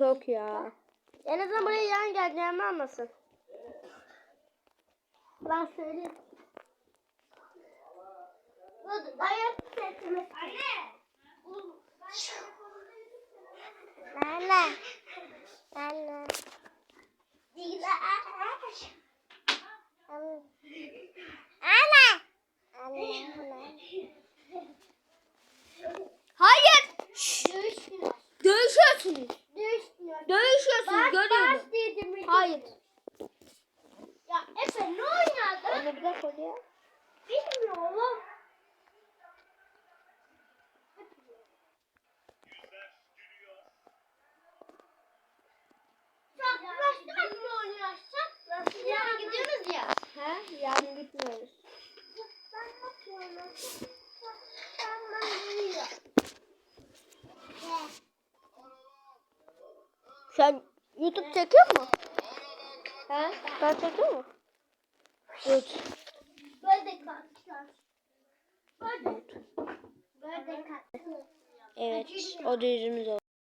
Yok ya. En azından buraya yan geleceğimi anlasın. Ben söyleyeyim. Ayak sesimi. Anne. Anne. Hayır. Ya Efe ne oynadın? Anne bir dakika ya. Bilmiyorum. Yaklaştı mı oynuyorsak? Yarın gidiyoruz ya. He? Yarın gitmiyoruz. Ben bakıyorum. Ben bakıyorum. Sen YouTube çekiyor mu? He? Ben çekiyor mu? Evet. Böyle kalkacağız. Böyle. Böyle kalkacağız. Evet. O da yüzümüz oldu.